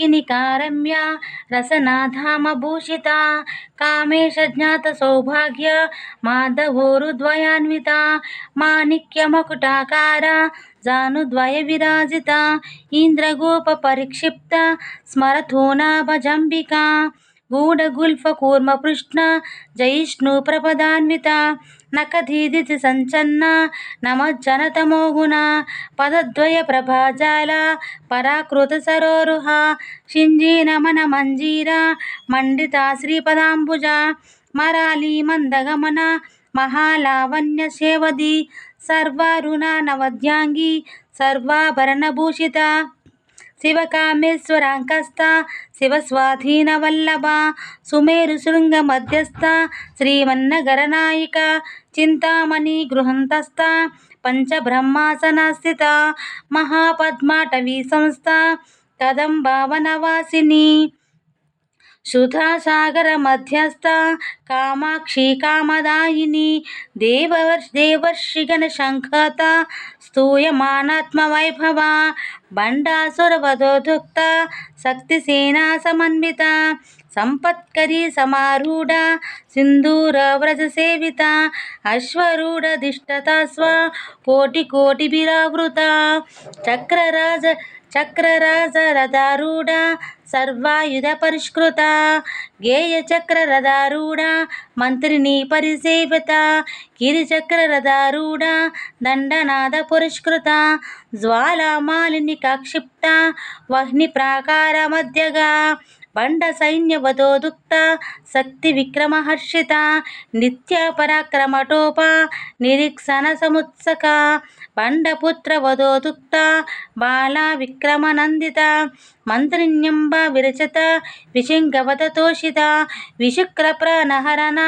किनिकारम्या रसनाधामभूषिता कामेशज्ञातसौभाग्य माधवोरुद्वयान्विता माणिक्यमकुटाकारा जानुद्वयविराजिता कूर्म पृष्ण गूढगुल्फकूर्मपृष्ण जयिष्णुप्रपदान्विता పరిక్షిప్త సంచన్న నమజ్జనతమోగుణ పదద్వయ ప్రభాజాల పరాకృత సరోరుహ షింజీ నమన మంజీర మండితా శ్రీపదాంబుజ మరాళీ మందగమన మహాలావణ్య సేవది సర్వారుణ నవద్యాంగి సర్వాభరణభూషిత శివకామేశ్వరాంకస్థ శివస్వాధీనవల్లభ సుమేరు శృంగ మధ్యస్థ శ్రీమన్నగరనాయిక చింతామణి గృహంతస్థ పంచబ్రహ్మాసనస్థిత మహాపద్మాటవీ సంస్థ కదంబావనవాసిని సుధాసాగర మధ్యస్థ కామాక్షి కామదాయిని దేవర్ దేవర్షిగణ శంఖత స్తూయమానాత్మ స్తూయమానాత్మవైభవ బండాసురవధోదుక్త శక్తిసేనా సమన్విత సంపత్కరీ సమారూఢ సింధూర వ్రజ సేవిత అశ్వరూఢ దిష్టత స్వ కోటి కోటి బిరావృత చక్రరాజ చక్రరాజ రథారూఢ సర్వాయుధ పరిష్కృత. గేయ చక్ర రథారూఢ మంత్రిని పరిసేవిత. గిరిచక్ర రథారూఢ దండనాద పురస్కృత. జ్వాలామాలిని కాక్షిప్త వహ్ని ప్రాకార మధ్యగా. బండ సైన్య వధోదుక్త శక్తి విక్రమహర్షిత నిత్య పరాక్రమటోప నిరీక్షణ సముత్సక. బండపుత్ర వధోదుక్త బాల విక్రమనందిత మంత్రిణ్యంబ విరచత విశంగవతతోషిత విశుక్ర ప్రణహరణ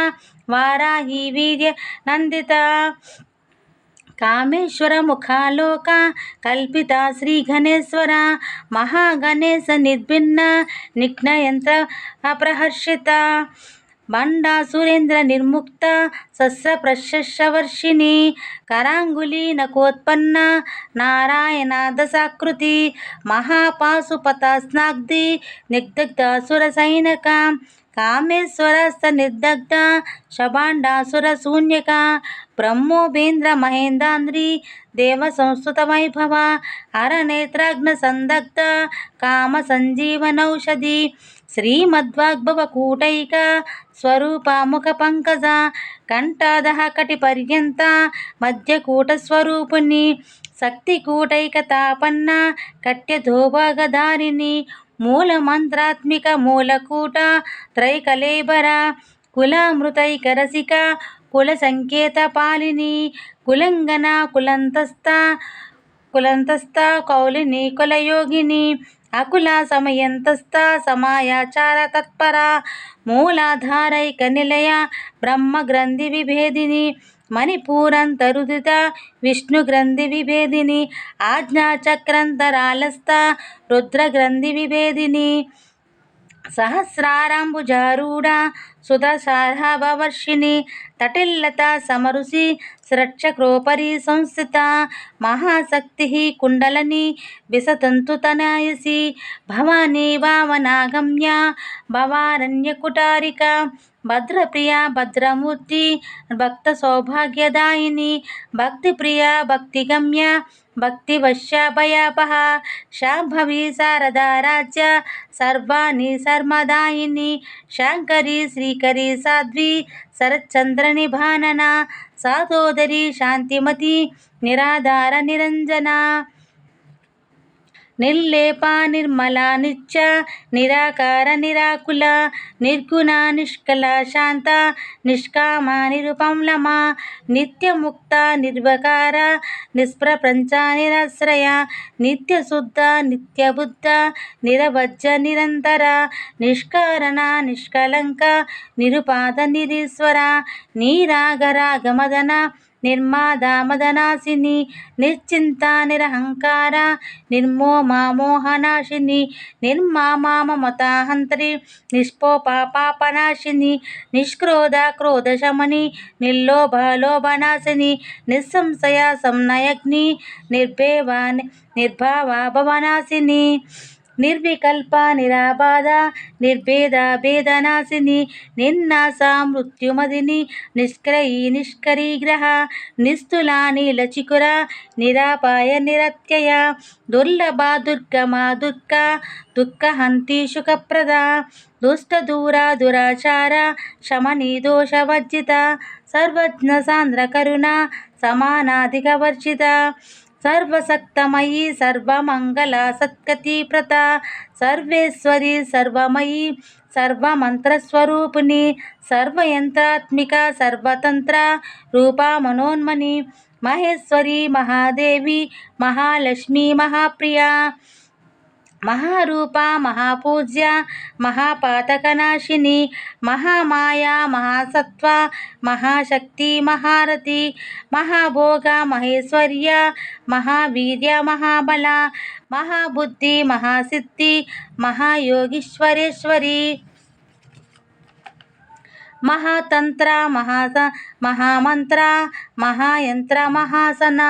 వారాహి వీర్య నందిత. కామేశ్వర ముఖాలోక కల్పిత శ్రీ గణేశ్వర మహాగణేశ నిర్భిన్న నిఘ్నయంత్ర అప్రహర్షిత బండా సురేంద్ర నిర్ముక్త సస్య ప్రశస్యవర్షిణి కరాంగులి నకోత్పన్న నారాయణ దశాకృతి మహాపాశుపత స్నాగ్ధి నిగ్ధగ్ధాసుర సైనక కామేశ్వరస్త నిర్దగ్ధ శభాండాసుర శూన్యక బ్రహ్మోపేంద్ర మహేంద్రాంద్రి దేవ సంస్కృత వైభవ హరనేత్రాగ్న సందగ్ధ కామ సంజీవనౌషధి శ్రీమద్వాగ్భవ కూటైక స్వరూప ముఖ పంకజ కంఠాదహ కటి పర్యంత మధ్యకూట స్వరూపిణి శక్తి కూటైక తాపన్న కట్యధోభాగధారిణి మూల మంత్రాత్మిక మూలకూట త్రైకలేబర కులామృతైక రసిక కుల సంకేత పాలిని కులంగన కులంతస్థ కులంతస్థ కౌలిని కులయోగిని అకుల సమయంతస్థ సమాయాచార తత్పర మూలాధారైక నిలయ బ్రహ్మగ్రంథి విభేదిని మణిపూరంతరుదిత విష్ణు గ్రంథి విభేదిని ఆజ్ఞాచక్రంతరాలస్థ రుద్రగ్రంథి విభేదిని సహస్రారంభుజారూఢ సుదశార్హవర్షిణి తటిల్లత సమరుషి స్రక్షక్రోపరి సంస్థిత మహాశక్తి కుండలని విసతంతుతనయసి భవానీ వామనాగమ్య భవారణ్యకుటారిక భద్రప్రియ భద్రమూర్తి భక్త సౌభాగ్యదాయిని భక్తిప్రియ భక్తిగమ్య భక్తివశ్య భయాపహ శాంభవి శారదారాజ్య సర్వాణి సర్మదాయిని శాంకరి శ్రీ ಶ್ರೀಕರಿ ಸಾಧ್ವಿ ಶರಚ್ಚಂದ್ರ ನಿಭಾನನ ಸಾಧೋದರಿ ಶಾಂತಿಮತಿ ನಿರಾಧಾರ ನಿರಂಜನ. నిర్లేప నిర్మల నిత్య నిరాకార నిరాకుల నిర్గుణ నిష్కల శాంత నిష్కామ నిరుపంలమ నిత్యముక్త నిర్వకార నిష్ప్రపంచ నిరాశ్రయ నిత్యశుద్ధ నిత్యబుద్ధ నిరవజ్జ నిరంతర నిష్కారణ నిష్కలంక నిరుపాద నిరీశ్వర నీరాగరాగమదన నిర్మాదామదనాశిని నిశ్చింత నిరహంకార నిర్మోమామోహనాశిని నిష్పోప నిష్పోపాపాపనాశిని నిష్క్రోధ క్రోధశమని నిర్లోభ లోభనాశిని నిస్సంశయ సంనయగ్ని నిర్భేవ నిర్భావ భవనాశిని. నిర్వికల్ప నిరాబాధ నిర్భేద భేదనాశిని నిన్నాస మృత్యుమదిని నిష్క్రయీ నిష్కరీగ్రహ నిస్తుల నీలచికుర నిరాపాయ నిరత్యయ దుర్లభ దుర్గమ దుఃఖ దుఃఖహంతి సుఖప్రద దుష్టదూర దురాచార శమని దోషవర్జిత సర్వజ్ఞ సాంద్ర కరుణ సమానాధిక వర్జిత సర్వసక్తమయీ సర్వమంగళ సత్కతిప్రత సర్వేశ్వరి సర్వమయీ సర్వమంత్రస్వరూపిణి సర్వయంత్రాత్మిక సర్వతంత్ర రూపా మనోన్మణి మహేశ్వరి మహాదేవి మహాలక్ష్మి మహాప్రియ మహారూప మహాపూజ్య మహాపాతకనాశిని మహామాయా మహాసత్వ మహాశక్తి మహారథి మహాభోగ మహేశ్వర్య మహావీర్య మహాబల మహాబుద్ధి మహాసిద్ధి మహాయోగీశ్వరేశ్వరి. మహాతంత్ర మహా మహామంత్ర మహాయంత్ర మహాసన.